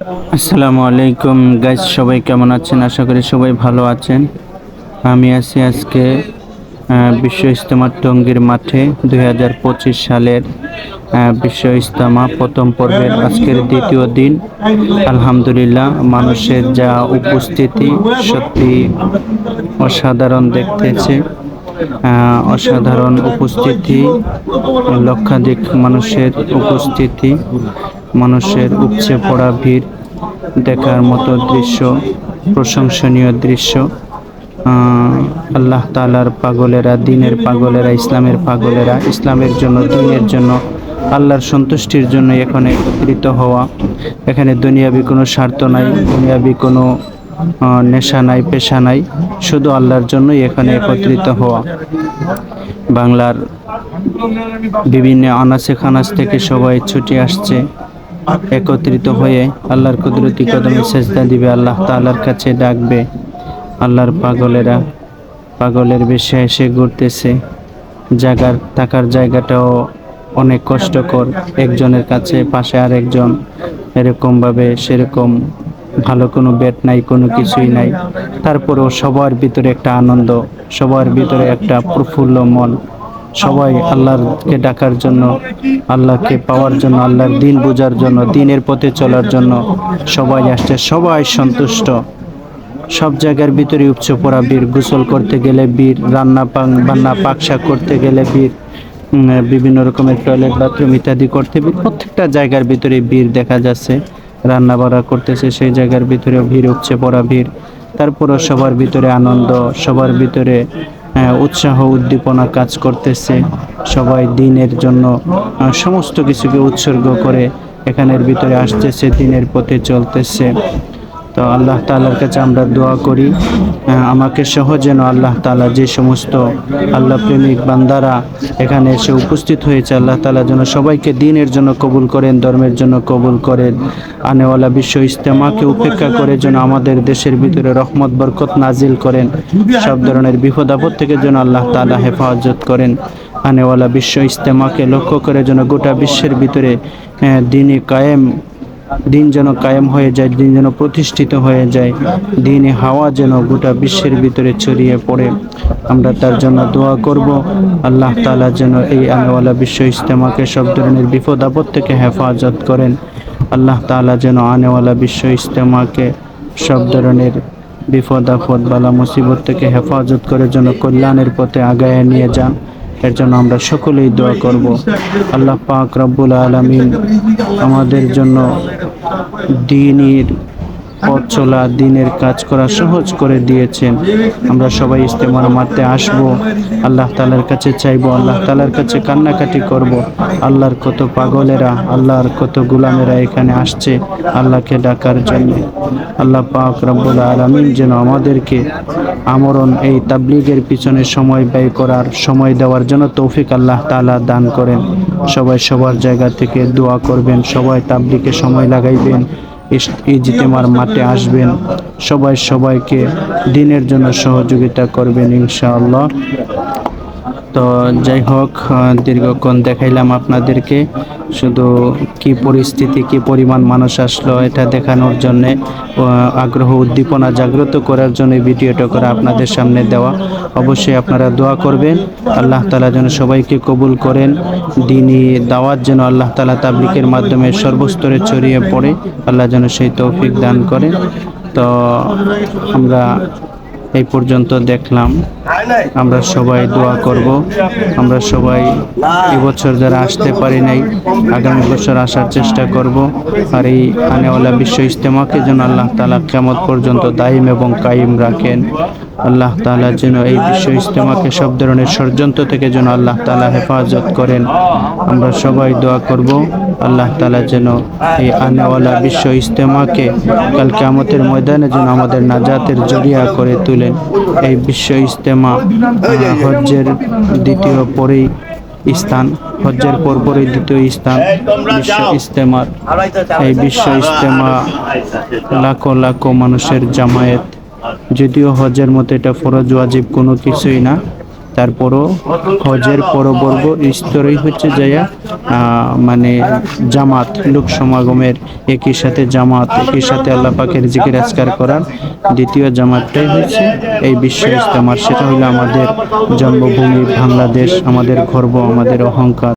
আসসালামু আলাইকুম। গাইজ সবাই কেমন আছেন? আশা করি সবাই ভালো আছেন। আমি আছি আজকে বিশ্ব ইজতেমা টঙ্গীর মাঠে দুই হাজার পঁচিশ সালের বিশ্ব ইজতেমা প্রথম পর্বের আজকের দ্বিতীয় দিন। আলহামদুলিল্লাহ, মানুষের যা উপস্থিতি সত্যি অসাধারণ দেখতেছে। অসাধারণ উপস্থিতি, লক্ষাধিক মানুষের উপস্থিতি, মানুষের উপচে পড়া ভিড়, দেখার মতো দৃশ্য, প্রশংসনীয় দৃশ্য। আল্লাহ তালার পাগলেরা, দিনের পাগলেরা, ইসলামের পাগলেরা, ইসলামের জন্য, দিনের জন্য, আল্লাহর সন্তুষ্টির জন্য এখানে একত্রিত হওয়া। এখানে দুনিয়াবি কোনো স্বার্থ নাই, দুনিয়াবি কোনো নেশা নাই, পেশা নাই, শুধু আল্লাহর জন্যই এখানে একত্রিত হওয়া। বাংলার বিভিন্ন আনাচে খানাচ থেকে সবাই ছুটে আসছে, একত্রিত হয়ে আল্লাহর কুদরতি কদমে সেজদা দিবে, আল্লাহ তাআলার কাছে ডাকবে। আল্লাহর পাগলেরা পাগলের বেশে এসে ঘুরতেছে। জায়গার থাকার জায়গাটাও অনেক কষ্টকর। একজনের কাছে পাশে আর একজন এরকমভাবে সেরকম ভালো কোনো বেড নাই, কোনো কিছুই নাই। তারপরেও সবার ভিতরে একটা আনন্দ, সবার ভিতরে একটা প্রফুল্ল মন। সবাই আল্লাহকে ডাকার জন্য, আল্লাহকে পাওয়ার জন্য, আল্লাহর দিন বোঝার জন্য, দিনের পথে চলার জন্য সবাই আসছে, সবাই সন্তুষ্ট। সব জায়গার ভিতরে উপচে পড়া বীর, গোসল করতে গেলে বীর, রান্না পাং বান্না পাকশা করতে গেলে বীর বিভিন্ন রকমের টয়লেট বাথরুম ইত্যাদি করতে বীর। প্রত্যেকটা জায়গার ভিতরে বীর দেখা যাচ্ছে। রান্না বাড়া করতেছে, সেই জায়গার ভিতরে ভিড় উঠছে পড়া ভিড়। তারপরও সবার ভিতরে আনন্দ, সবার ভিতরে উৎসাহ, উদ্দীপনা কাজ করতেছে। সবাই দিনের জন্য সমস্ত কিছুকে উৎসর্গ করে এখানের ভিতরে আসতেছে, দিনের পথে চলতেছে। তো আল্লাহ তালার কাছে আমরা দোয়া করি। আমাকে সহ যেন আল্লাহ তালা যে সমস্ত আল্লাহ প্রেমিক বান্দারা এখানে এসে উপস্থিত হয়েছে, আল্লাহ তালা যেন সবাইকে দিনের জন্য কবুল করেন, ধর্মের জন্য কবুল করেন। আনেওয়ালা বিশ্ব ইস্তেমাকে উপেক্ষা করে যেন আমাদের দেশের ভিতরে রহমত, বরকত নাজিল করেন। সব ধরনের বিপদ আপদ থেকে যেন আল্লাহ তালা হেফাজত করেন। আনেওয়ালা বিশ্ব ইস্তেমাকে লক্ষ্য করে যেন গোটা বিশ্বের ভিতরে দিনে কায়েম দিন যেন কায়েম হয়ে যায়, দিন যেন প্রতিষ্ঠিত হয়ে যায়, দিনে হাওয়া যেন গোটা বিশ্বের ভিতরে ছড়িয়ে পড়ে। আমরা তার জন্য দোয়া করব। আল্লাহ তাআলা যেন এই আনেওয়ালা বিশ্ব ইজতেমাকে সব ধরনের বিপদ আপদ থেকে হেফাজত করেন। আল্লাহ তাআলা যেন আনেওয়ালা বিশ্ব ইজতেমাকে সব ধরনের বিপদ আপদ, বালা মুসিবত থেকে হেফাজত করে যেন কল্যাণের পথে আগায় নিয়ে যান। এর জন্য আমরা সকলেই দোয়া করব। আল্লাহ পাক রব্বুল আলমিন আমাদের জন্য দিনের পথ চলা, দিনের কাজ করা সহজ করে দিয়েছেন। আমরা সবাই ইস্তেমার মারতে আসব। আল্লাহ তালার কাছে চাইব, আল্লাহ তালার কাছে কান্নাকাটি করব। আল্লাহর কত পাগলেরা, আল্লাহর কত গুলামেরা এখানে আসছে আল্লাহকে ডাকার জন্য। আল্লাহ পাক রব্বুল আলামিন যেন আমাদেরকে আমরণ এই তাবলিগের পিছনে সময় ব্যয় করার, সময় দেওয়ার জন্য তৌফিক আল্লাহ তাআলা দান করেন। সবাই সবার জায়গা থেকে দোয়া করবেন, সবাই তাবলিগে সময় লাগাইবেন। ইজতেমার মাঠে আসবেন। সবাই সবাইকে দিনের জন্য সহযোগিতা করবেন ইনশাআল্লাহ। তো যাই হোক দীর্ঘক্ষণ দেখাইলাম আপনাদেরকে। শুধু কি পরিস্থিতি, কি পরিমাণ মানুষ আসলো এটা দেখানোর জন্য আগ্রহ, উদ্দীপনা জাগ্রত করার জন্য ভিডিওটা করে আপনাদের সামনে দেওয়া। অবশ্যই আপনারা দোয়া করবেন, আল্লাহ তালা যেন সবাইকে কবুল করেন। দিনই দাওয়াত যেন আল্লাহ তালা তাবলিকের মাধ্যমে সর্বস্তরে ছড়িয়ে পড়ে, আল্লাহ যেন সেই তৌফিক দান করেন। তো আমরা এই পর্যন্ত দেখলাম। আমরা সবাই দোয়া করব। আমরা সবাই এবছর যারা আসতে পারি নাই, আগামী বছর আসার চেষ্টা করব। আর এই আনেওয়ালা বিশ্ব ইজতেমাকে যেন আল্লাহ তালা কেমত পর্যন্ত দায়িম এবং কায়েম রাখেন। আল্লাহ তাআলা যেন এই বিশ্ব ইজতেমাকে সব ধরনের ষড়যন্ত্র থেকে যেন আল্লাহ তালা হেফাজত করেন। আমরা সবাই দোয়া করব, আল্লাহ তালা যেন এই আনাওয়ালা বিশ্ব ইজতেমাকে কাল কিয়ামতের ময়দানে যেন আমাদের নাজাতের জরিয়া করে তুলেন। এই বিশ্ব ইজতেমা হজ্জের দ্বিতীয় পরেই স্থান, হজ্জের পরপরই দ্বিতীয় স্থান বিশ্ব ইস্তেমার এই বিশ্ব ইস্তেমা লাখো লাখো মানুষের জামায়াত যদিও হজের মতো এটা ফরজ, ওয়াজিব কোনো কিছুই না। তারপরও হজের পরবর্গ স্তরেই হচ্ছে যাইয়া মানে জামাত, লোক সমাগমের একই সাথে জামাত, একই সাথে আল্লাহ পাকের জিকির আজকার করার দ্বিতীয় জামাতটাই হচ্ছে এই বিশ্ব ইস্তেমার সেটা হলো আমাদের জন্মভূমি, বাংলাদেশ, আমাদের গর্ব, আমাদের অহংকার।